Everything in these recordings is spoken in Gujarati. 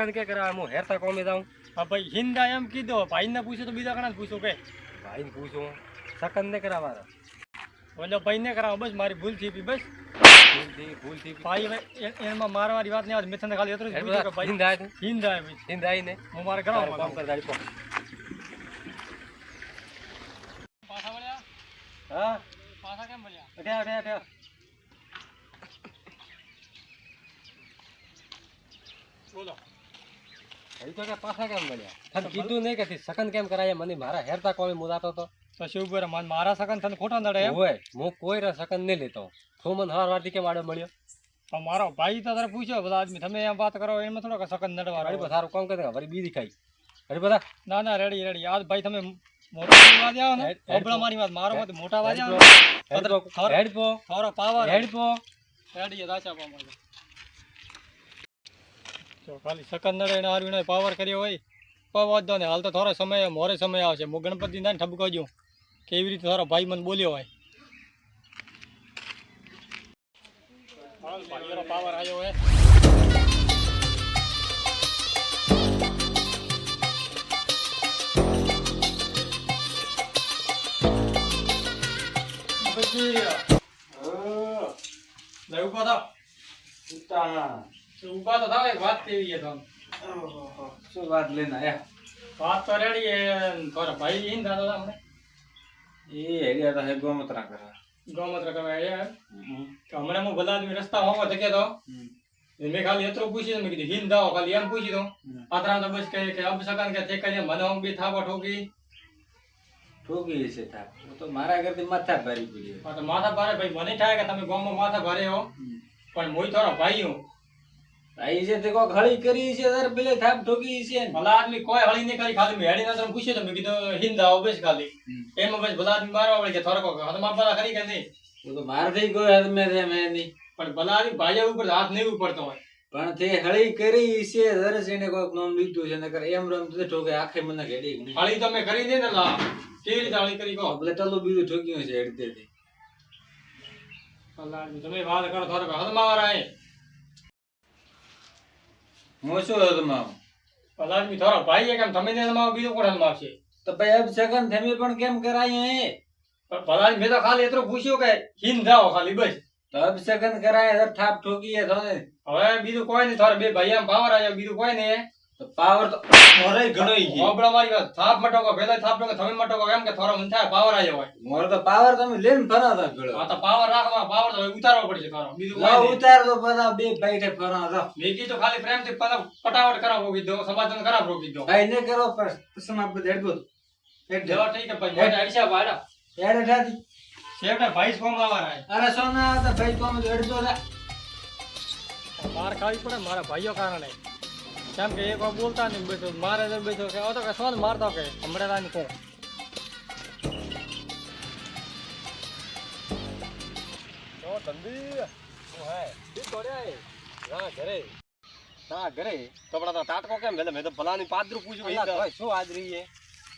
કેમ સેકન્ડ કે કરા હું હેરતા કોમે જાઉં. હા ભાઈ હિંદા એમ કીધો ભાઈને પૂછો તો બીજા કણા પૂછો કે. ભાઈને પૂછું સેકન્ડ ને કરાવવાના ઓલો ભાઈને કરાવો બસ મારી ભૂલ થઈ ગઈ બસ. એમાં મારવાની વાત નહીં આવતી મેં તને ખાલી એટલું હિંદ હિંદા હિંદ આવીને હું મારે કામ કરાવો કર ગાડી પો. પાછા વળ્યા? હા? પાછા કેમ વળ્યા? અઠ્યા અઠ્યા અઠ્યા બોલો એ તો કે પાછા કેમ મળ્યા? તને કીધું નહીં કે તે કેમ કરાય? મને મારા હેરતા કોમે મુદાતો તો? તો શું કરે માન મારા સકન તને ખોટા નડે એમ? હોય હું કોઈ રા સેકન્ડ નહીં લેતો. તું મને હવાર વારથી કેમ આડો મળ્યો? પણ મારો ભાઈ તો તારે પૂછ્યો બધા આદમી તમે એમ વાત કરો એમાં થોડો સગન નડવા અરે સારું કોમ કરે વળી બીજી ખાઈ અરે બધા. ના ના રેડી રેડી. આજ ભાઈ તમે મોટા આવો ને. ઓબળા મારી વાત મારો મત મોટા વાત આવો પાવર. દાચા જો ખાલી સકંદર નડે ને હારું ને પાવર કર્યો હોય કોઈ વાંધો નહીં. હાલ તો થોડો સમય મોરે સમય આવશે. હું ગણપતિ ના ઠપકો જો કેવી રીતે થોડો ભાઈ મને બોલ્યો હોય. પાવર આવ્યો હોય. પછી લે ઊભા ઊભા તો થાવ એક વાત કેવી છે તમે શું વાત લઈને આયા? વાત તો રેડી એ થોડા ભાઈ ઈન દાદા તમને એ હેડિયા તો હે ગોમત્રા કરા ગૌમૂત્ર કરે આયા તો હમણાં હું ભલા આદમી રસ્તા હોવા જગ્યા તો મેં ખાલી એટલું પૂછ્યું મેં કીધું હિંદ દાવો ખાલી એમ પૂછી દઉં પાત્રા તો બસ કહે કે અબ સકન કે ઠેકા કરીને મને હું બી થાપો ઠોકી. ઠોકી છે થાપ. તો મારા કરતી માથા ભારી તો માથા ભારે ભાઈ મને થાય કે તમે ગામમાં માથા ભારે હો. પણ હું થોડો ભાઈ હું. ભાઈ છે તે કોક હળી કરી છે તારે પેલે થાપ ઠોકી છે ભલા આદમી કોઈ હળી નહીં કરી ખાલી મેં ના નજર પૂછ્યું તો મેં કીધું હિંદ દાવો બસ ખાલી એમાં બસ ભલા આદમી મારવા વળી કે થોડો હાથમાં ભલા કરી કે નહીં? હું તો મારથી ગયો હાથ મેં રે મેં નહીં. પણ ભલા આદમી ભાઈઓ ઉપર હાથ નહીં ઉપડતો હોય. પણ તે હળી કરી છે દરસ એને કોક નામ લીધું છે નકર એમ રમ તો ઠોકે આખે મને ઘેડી હળી તો મેં કરી દે ને લા. કેવી રીતે હળી કરી કહો? એટલે ટલું બીજું ઠોક્યું છે હેડતે ભલા તમે વાત કરો થોડો હાથમાં વાળા એ હું શું હતો મામ ભલા આદમી ભાઈ કેમ તમે ને હાથમાં બીજો હાથમાં તો ભાઈ અબ સગન તમે પણ કેમ કરાય હે પણ મેં તો ખાલી એટલું પૂછ્યું કે હિંદ જાઓ ખાલી બસ. તો અબ સગન કરાય ઠાપ ઠોકીએ તો હવે બીજું કોઈ નહીં થોડા બે ભાઈ આમ ભાવર આવ્યો બીજું કોઈ નહીં. પાવર તો મોરે ઘણો છે. ઓબળા મારી વાત થાપ મટકો પેલા થાપ મટકો તમે મટકો એમ કે થોડો મન થાય પાવર આયો હોય. મોર તો પાવર તમે લઈને ફરા તા ગળો આ તો પાવર રાખવા પાવર તો ઉતારવો પડશે તારો. બીજું કોઈ ઉતાર તો બધા બે ભાઈ ફરો તો મેં તો ખાલી પ્રેમથી પેલા પટાવટ કરાવો દો સમાધાન કરાવો દો. ભાઈ ને કરો પણ બધે હેડબો હેડ જો ઠીક ભાઈ મોટા અડીસા ભાડા હેડ. ઠાતી શેઠે ભાઈ કોમ આવવાના છે. અરે સોના તો ભાઈ તો અમે હેડતો હતા માર ખાવી પડે મારા ભાઈઓ કારણે. કેમ કે એક વાર બોલતા નહીં બેઠો મારે જ બેઠો કે તો કે સોન મારતો કે. હમણાં રાની કોણ? તો ધંધી. હું હે? ઠીક કર્યા ના ઘરે. ના ઘરે? તો પણ તાટકો કેમ એટલે મેં તો ભલાની પાદરું પૂછ્યું અલા, ભાઈ તોય શું આદરી હે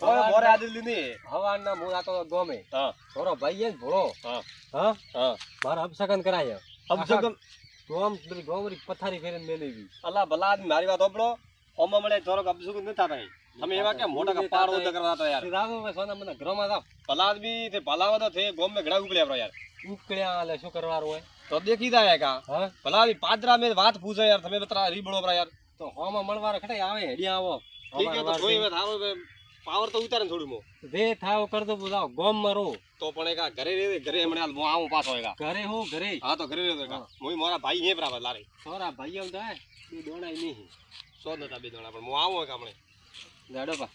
મોરે મોરે આદરી લીધી. હવારના મૂળ આતો ગમે. હા. થોડો ભાઈ હે ભોળો. હા. હા? હા. મારા અપસગન કરાય. અપસગન? ગોમ પેલી ગોમરી પથારી ફેરીને મેલેવી અલા ભલા આદમી મારી વાત ઓપડો ઓમાં મળે થોડોક અબસુક ન ભાઈ તમે એવા કે મોટા કે પાર ઉધા કરવા હતા યાર. રામ સોના મને ઘરમાં જાવ ભલા આદમી તે ભલાવા તો થે ગોમ મે ઘડા ઉપડ્યા યાર. ઉકળ્યા એટલે શું કરવાનું હોય? તો દેખી જાય કા હા? ભલા પાદરા મે વાત પૂછે યાર તમે બતરા રીબળો યાર. તો હોમાં મળવાના ખડે આવે હેડિયા આવો. ઠીક છે તો જોઈ હવે થારો પાવર તો ઉતારે થોડું મો. જે થાવ કર દો બોલાવ ગોમ મરો. તો પણ એકા ઘરે રે ઘરે હમણે હાલ મો આવું પાછો એકા ઘરે હું ઘરે? હા તો ઘરે રે એકા મોઈ મારા ભાઈ હે બરાબર લારે. સોરા આવ થાય બે દોડાય નહીં. સો નતા બે દોણા પણ હું આવું એકા હમણે. ગાડો પા.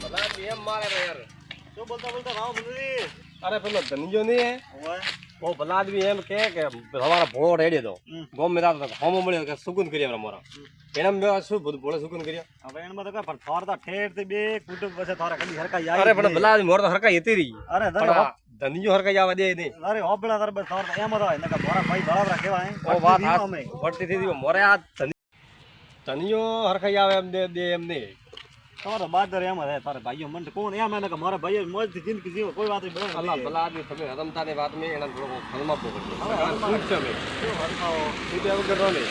ભલા એમ મારે યાર. શું બોલતા બોલતા રાવ બધું અરે પેલો ધનજો નહીં બહુ ભલા આદમી એમ કે કે તમારા ભોળો રેડી દો. ગોમ મેરા તો હોમો મળ્યો કે સુકુન કરી અમારા મોરા. એને મેં શું બધું ભોળો સુકૂન કર્યો? હવે એમાં તો પણ તો ઠેરથી બે કુટુંબ પાસે થોડા ખાલી હરકાઈ અરે પણ ભલા આદમી મોર તો હરકાઈ હતી રહી. અરે ધનજો હરકાઈ આવવા દે નહીં. અરે હોબળા તાર બસ થોડા એમ તો હોય કે મોરા ભાઈ બળાવરા કહેવાય. ઓ વાત પડતી થઈ મોરે આ ધન- ધનિયો હરખાઈ આવે એમ દે દે એમ નહીં. તમારો બાદર એમ રહે તારા ભાઈઓ મને કોણ એમ એને કે મારા ભાઈઓ મોજથી જિંદગી જીવો કોઈ વાત નહીં. અલ્લા ભલા આદમી તમે હરમતાની વાત મેં એના થોડો હલમાં પકડજો શું છે મેં શું તે વગર રહો નહીં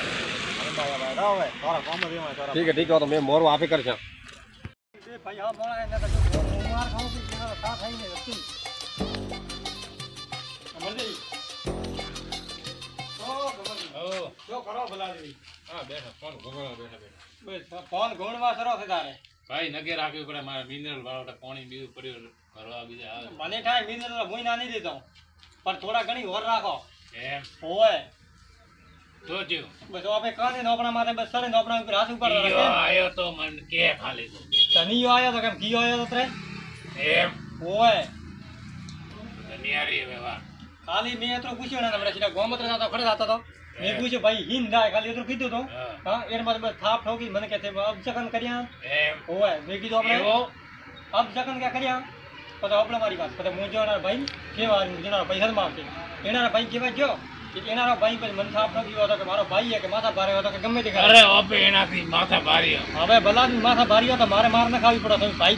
તારા કામ જ એમાં તારા ઠીક ઠીક તો મેં મોરું આપી કરશે. ભાઈ હા મોણા એને તો માર ખાઉં છું એના તો સાથ આવીને હતું અમરજી. જો કરો ભલાજી હા બેઠા ફોન ઘોઘળો બેઠા બેઠા. બસ ફોન ઘોણવા કરો છે તારે. ભાઈ નગે રાખવી પડે મારે મિનરલ વાળો પાણી બીજું પડ્યું ભરવા બીજા આવે. મને થાય મિનરલ હું ના નહીં દેતો. પણ થોડા ઘણી હોર રાખો. એમ? હોય. જોજો બસ આપણે કાને નોપણા માથે બસ સરે નોપણા ઉપર હાથ ઉપર રાખે આયો તો મન કે ખાલી તો. તનીયો આયો તો કેમ? કીયો આયો તો ત્રે? એમ? ઓય નિયારી વેવા ખાલી મેં એટલું પૂછ્યું ને હમણાં સીધા ગોમત્ર જતો ખડે જાતો તો. મેં પૂછ્યું ભાઈ હિન થાય ખાલી એટલું કીધું તો. હા. એને એમાં બસ થાપ ઠોકી મને કે તે અબસકન કર્યા. ઓય મેં કીધું આપણે અપશકન ક્યાં કર્યા? પછી આપણે મારી વાત પછી હું જોનાર ભાઈ કેવા જેના ભાઈ માં આવશે એના ભાઈ કેવા જો કે એના ભાઈ પછી મને થાપ હતો કે મારો ભાઈ કે માથા ભારે હતો કે ગમે તે અરે ઓપે એનાથી માથા ભારી હવે ભલા માથા ભારી હતો મારે માર ન ખાવી પડે ભાઈ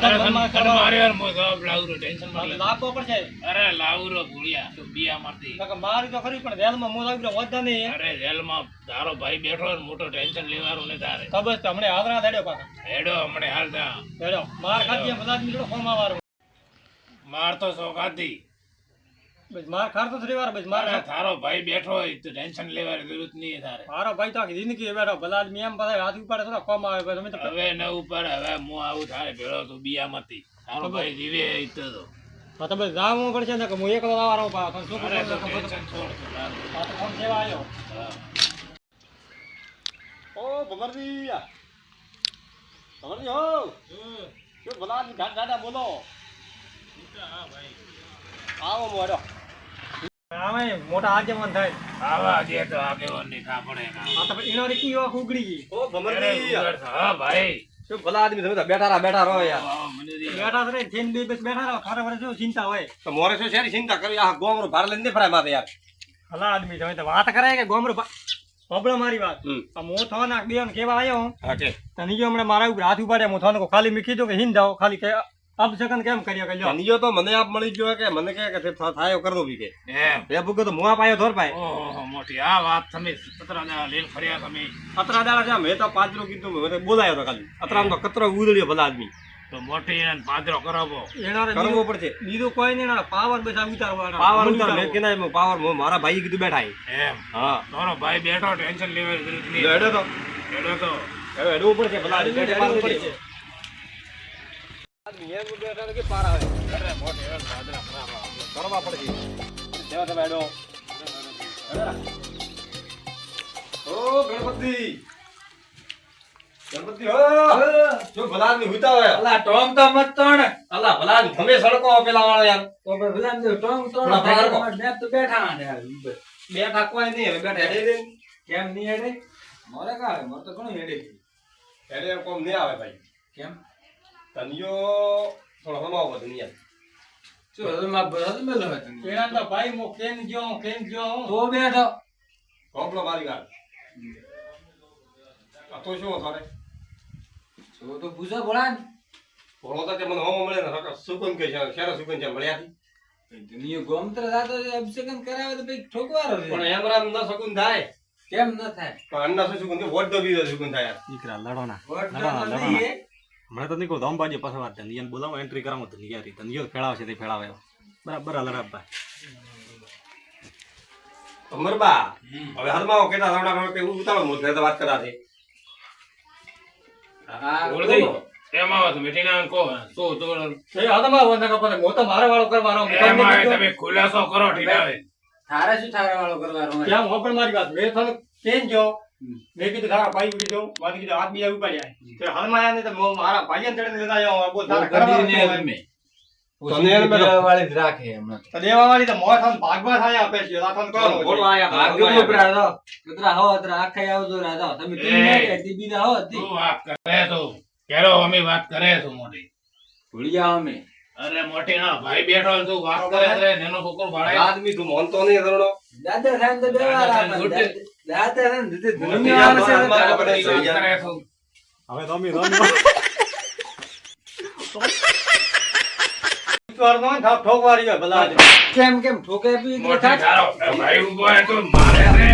મો લાવરો ટેન્શનમાં લાભો પડશે અરે લાવરો ભૂલ્યા તો બિયા મારતી. મારી તો ખરી પણ વેલમાં મોં લાવી વધતા નહીં. અરે જેલમાં તારો ભાઈ બેઠો મોટો ટેન્શન લેવાનું ને તારે. તો બસ હમણે હાલરા પાછા. હેડો હમણે હાલતા. માર ખાધી બધા મિત્રો ફોમાં વાળું માર તો સોગાતી માર ખાતો જ રેવાર બસ માર અરે ભાઈ બેઠો હોય તો ટેન્શન લેવાની નહીં તારે. મારો ભાઈ તો આખી જિંદગી બેઠો ભલા આદમી એમ બધા હાથ ઉપાડે થોડા કોમ આવે બસ અમે તો હવે ન ઉપર હવે હું આવું તારે ભેળો તો બિયામાંથી. તારો ભાઈ જીવે ઈતો તો. હા જાવું પડશે ને કે હું એકલો આવવાનો શું અરે તો ટેન્શન છોડ તું તારું. આ તો ફોન સેવા આવ્યો હા. ઓ ભમરજી ભમરજી હો. શું ભલા આદમી ઘાટ ઘાટા બોલો? આવો મોડો મોટા આગેવાન થાય. આવા દે તો આગેવાનની ખા પડે ના. તો એનો રીકી એવા ઉગડી ગઈ? ઓ અરે ભમરજી ઉગાડ થા. હા ભાઈ. શું ભલા આદમી તમે બેઠા રહો બેઠા રહો યાર. હા, મને દે. બેઠા છે ને બે બસ બેઠા રહો ખારા વડે શું ચિંતા હોય. તો મોરે શું ચિંતા કરી? આ ગોમરો ભાર લઈને ફરાય માથે યાર. ભલા આદમી તમે તો વાત કરે કે ગોમરો પબળો મારી વાત. આ મો નાખ બે કેવા આવ્યો હા? કે. તને જો હમણાં મારા ઉપર હાથ ઉપાડ્યા મોથાનો ખાલી મીકી દો કે હિન જાઓ ખાલી કે અબ સેકન્ડ કેમ કર્યો કે લ્યો? નિયો તો મને આપ મળી ગયો કે મને કે કે થાયો કરદો બી કે. એ બુકે તો મુઆ પાયો ધોર પાય ઓહો મોટી આ વાત તમે પતરા દા લઈને ફર્યા તમે. પતરા દાડા જા મે તો પાદરો કીધું મેં તો બોલાયો તો ખાલી. અતરામ તો કતરો ઉદળ્યો ભલા આદમી. તો મોટી એને પાદરો કરાવો. એનારે કરવો પડશે. બીજું કોઈ નહીં ના પાવર બધા ઉતારવાના પાવર ઉતાર. મેં. કે ના પાવર મારા ભાઈ કીધું બેઠા એમ. હા. તારો ભાઈ બેઠો ટેન્શન લેવા જરૂર નહીં હેડો તો. હેડો તો. હવે હેડવું પડશે ભલા આદમી બેઠે પાડવું પડશે. પડશે આદમી એમ બેઠા તો કે પાર આવે અરે મોટી હવે પાદરા સડકો પેલા વાળો યાર તો ભલા ને ટોમ તો બેઠા બેઠા કોઈ નહીં હવે બેઠા કેમ નહીં હેડે મોરે કાળે મોર તો ઘણું હેડે હેડે કોમ નહીં આવે ભાઈ કેમ તનિયો થોડો હમાવો બધું યાર શું હવે માં ભરત મેલો હે તને એના તો ભાઈ હું કેમ ગયો કેમ ગયો? તો બેઠો. કોપડો મારી ગાળ. આ તો શું થારે શું તો પૂછો ને ભોળો તો તે મને હોમો મળે ને સુકન કે છે શેરો સુકન છે મળ્યા થી દુનિયા ગોમત્ર જાતો છે અભિષેકન કરાવે તો ભાઈ ઠોકવારો પણ છે એમ રામ ન સુકન થાય. કેમ ન થાય? પણ અન્ના થાય? વોટ દે સુકન થાય. યાર દીકરા લડો ના. વોટ ના, ના, તો ના, નહીં હે. મને તો નહીં કહું ધોમબાજી પાસે વાત ધનિયાને બોલાવો એન્ટ્રી કરાવો ધનિયા રી ધનિયો ફેળાવે છે તે ફેળાવે બરાબર લડાવવા અમરબા હવે હાલમાં કેતા સાવડા કરો કે ઉતાવળ મોત તો વાત કરા છે હા ઓળખી એમ આવો તો તો એ હાથમાં મારે વાળો કરવાનો એમ આવે તમે ખુલાસો કરો ઠીકાવે થારે શું થારે વાળો કરવાનો કેમ હું પણ મારી વાત મેં તને કેમ ગયો મેં કીધું તારા ભાઈ કીધું મારે કીધું હાથ બીજા ઉપાડ્યા તો હાલમાં ને તો મારા ભાઈને ચડે લેતા આવ્યો બોલ તારે તો મોં ભાગવા થાય આપે છે આ તને બોલો આયા ભાગ્યો ઉપરા દો. કૂતરા હો અતરા આખાય આવજો રાજા તમે એ. ટીમ ના હો હતી. તું વાત કરે તો કેરો અમે વાત કરે છું મોટી. ભૂલિયા અમે. અરે મોટી ના ભાઈ બેઠો તું વાત કરે છે ને એનો છોકરો ભાડે આદમી તું માનતો નહીં દાદા સાહેબ તો હવે રમી હોય ભલા કેમ કેમ ઠોકે બી ભાઈ ઊભો તો મારે રે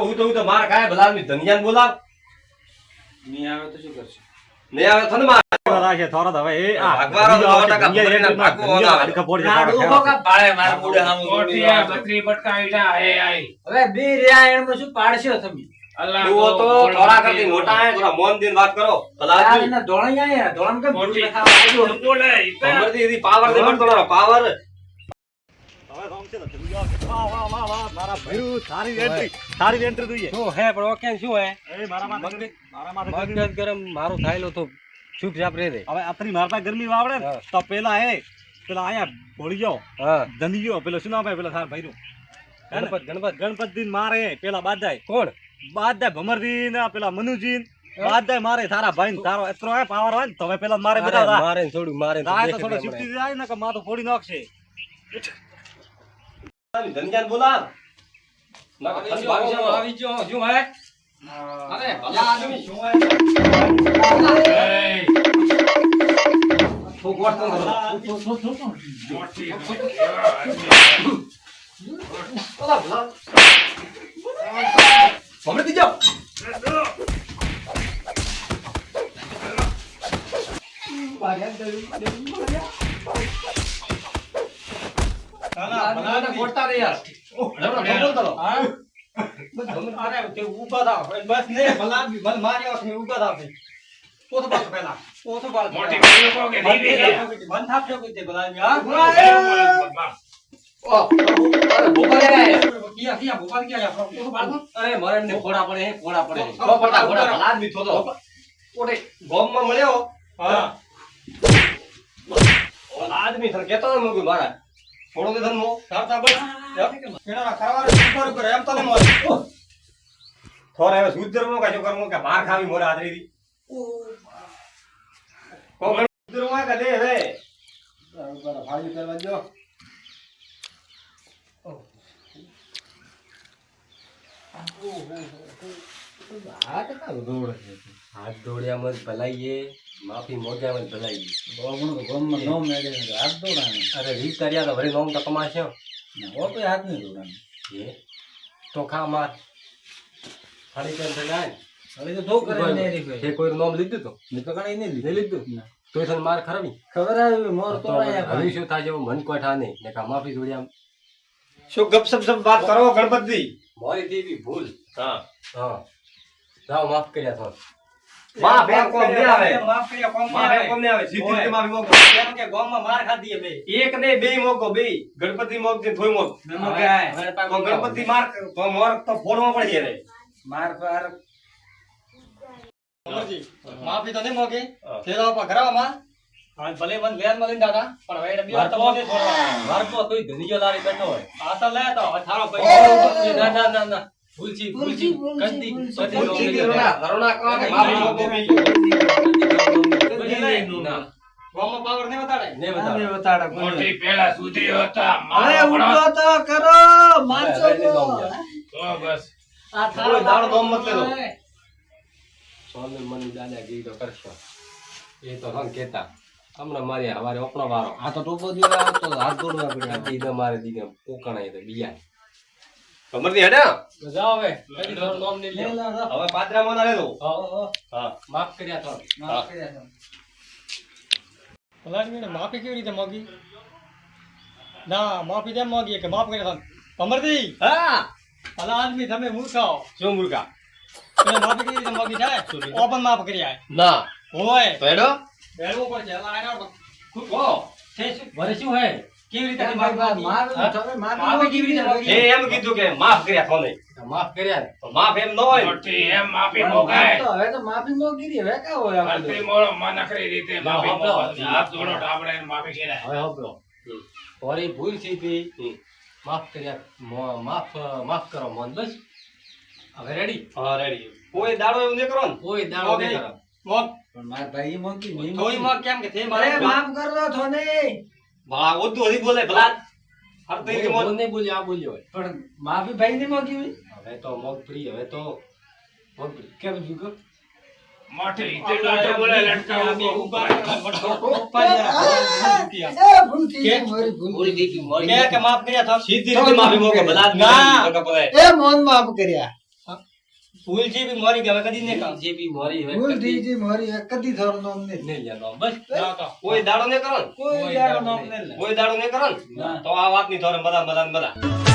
હું તો હું તો મારા કાય ભલા ધનિયાન બોલાવ નહીં આવે તો શું કરશે ને આવે તો ને રાખે થોડા હવે એ આ ભાગવાનો ટકા પકડીને ભાગવો બીજા ના. હાડકા ફોડી આ નાખે. ડોહો કા પાળે મારા મોઢે સામું જોડી હવે બે રહ્યા એમાં શું પાડશો તમે ડુઓ તો થોડા કરતી મોટા હે થોડા મોન દીન વાત કરો ભલા આ આદમી આયા ધોળામાં કેમ ભૂલ ખાવા આવ્યો? પાવર દે પણ તમારો પાવર હવે રામચે તો ધંધો આવશે. વાહ, વાહ, વાહ, વાહ, મારા ગરમી, થાયલો તો હવે આપણી વાવડે ને તો પેલા એ પેલા અહીંયા ભોળી જાઓ ધંધી ગયો પેલો શું નામ પેલા સાર ભાઈ ગણપત ગણપત ગણપત દિન મારે પેલા બાદાય કોણ બાદાય ભમરજી ને પેલા મનુજી બાદાય મારે તારા ભાઈ ને તારો એટલો પાવર હોય ને તો પેલા મારે બધા મારે થોડું મારે તો દેખે શિફ્ટી જાય ને કે માથું ફોડી નાખશે. ધનિયાને બોલાવ. ના આવી ગયો, શું હે? અરે ભલા આદમી. શું હે? ઠોક વાત તો કરો. બોલા ભલા. હમણાં જાઓ ભલા આદમી. ગોટતા રે યાર. ઠોક બોલતા રહો. અરે તે ઊભા થાવ. બસ ને ભલા મને માર્યો છે ઊભા થાવ છે પોતો પાછો પહેલા. પોતો પાછો મોટી મન થાપ જો કોઈ તે ભલા હા? ઓહ, અરે ભૂખા રે રે. કિયા કિયા ભોપાલ કિયા અરે મારે પડે હે, પડે. હે. ખબર ભલા આદમી થોતો. મળ્યો? હા. આદમી હતો મારા. થોડો દે તને મો. સાતા બસ. કેના ખરાવા ઉપર ઉપર એમ તને મોય થોર હવે સુધરમો કે કાજો કરમો કે માર ખાવી મોરે આદરી દી કે દે હવે. ભાજી કરવા જો હાથ દોડ્યામાં જ ભલાઈએ માફી મોઢામાં જ ભલાઈએ. તો ગોમમાં નો મેળે તો હાથ દોડાને. અરે રીત કર્યા તો વળી નોમ તો કમાશે. ઓ કોઈ હાથ નહીં દોડાને. એ? તો ખા માર. ફરી કેમ જાય હવે તો ધો કરે ને તે કોઈ નોમ લીધું તો? મેં તો કાંઈ નહીં લીધું? લીધું તોય તને માર ખરાબી ખબર આવી મોર તો હવે શું થાય છે મન કોઠા નહીં. ને કા માફી દોડ્યા શું ગપસપ સપ વાત કરો ગણપતિ મારી દેવી ભૂલ. હા. હા. જાઓ માફ કર્યા તો. માફ એમ કોમ નહીં આવે. માફ કર્યા કોમ માફ એમ કોમ નહીં આવે. સીધી રીતે માફી મોગો એમ કે ગામમાં માર ખાધી બે એક ને બે મોગો બે. ગણપતિ મોગ છે થોય મોગ તો ગણપતિ માર તો મોર તો ફોડવા પડી જાય. માર પાર માફી તો નહીં મોગે ઉપર ઘરાવામાં. હા ભલે મન લેનમાં લઈને દાદા પણ હવે તો મોગે તોય ધનિયો લારી બેઠો હોય. આ તો લે તો પૈસા ના ના ના. ભૂલજી ભૂલજી કદી કદી ભૂલથી કરુણા, કરુણા કે માફી મોગો બે. પાવર નહીં બતાડે ને આને બતાવો મોટી પેલા સુધી હતા અરે ઉઠો તો કરો માનસો તો. લઈ લઉં તો બસ આ કોઈ દાડો દોમ મત લેલો. સ્વામી મન દાદા ગઈ તો કરશો એ તો કેતા હમણાં મારી હવારે ઓપનો વારો આ તો ટોપો હાથ દોડવા પડ્યા તો મારે તો બીજા ગણપતિ હેડે? હેડા જાઓ હવે. કદી થોડું નામ નહીં લે લા, હવે પાદરામાં ના લેલો. હા માફ કર્યા તો. માફ કર્યા છે. ભલાની માફી કેવી રીતે માંગી? ના માફી કેમ માંગી કે માફ કર્યા તો? અમરજી! હા. ભલા આદમી તમે મૂર્ખાઓ શું મૂર્ખા? તમે માફી કેવી રીતે માંગી જાય ઓપન માફ કર્યા ના. હોય. તો હેડો. બેડવું પડશે. પર ખૂબ ઓ છે શું? ભરે શું હે કેવી રીતે માફી માફી કેવી રીતે એ એમ કીધું કે માફ કર્યા થોને માફ કર્યા તો માફ એમ ન હોય. એમ માફી પણ તો હવે તો માફી માંગી દીધી, હવે કાં હોય આ મોળો મનકરી રીતે માફી હા, હાથ જોડો ટાબડે માફી કરે હવે સાંભળો મારી ભૂલ થઈ હતી. માફ કર્યા. માફ માફ કરો મન બસ. હવે રેડી હા રેડી કોઈ દાડો એવું નહીં કરો ને. કોઈ દાડો. નહીં કરો. પણ મારા ભાઈ માંગી, માંગી. કેમ કે તે મારે માફ કરો છો ને ભલા ઓધું હજી બોલે ભલા હર તો એની મોત. બોલ નહીં બોલ્યો આ બોલ્યો હોય. પણ માફી ભાઈ ને માંગી હોય. હવે તો હવે કેમ બોલે ઉપર. પૂરી દીધી મોરી કે કે માફ કર્યા તો સીધી રીતે માફી માંગો ભલા ના. એ મોન માફ કર્યા. ભૂલ જે બી મોરી ગયા કદી ને કામ. જે બી મરી હોય ભૂલ કદી જે મારી હોય કદી ધોરણ નો નહીં. ને લેનો બસ કોઈ દાડો નહીં કરો કોઈ દાડો ને કોઈ દાડો ને. કરો તો આ વાત નહીં ધોરણ બધા બધા ને બધા.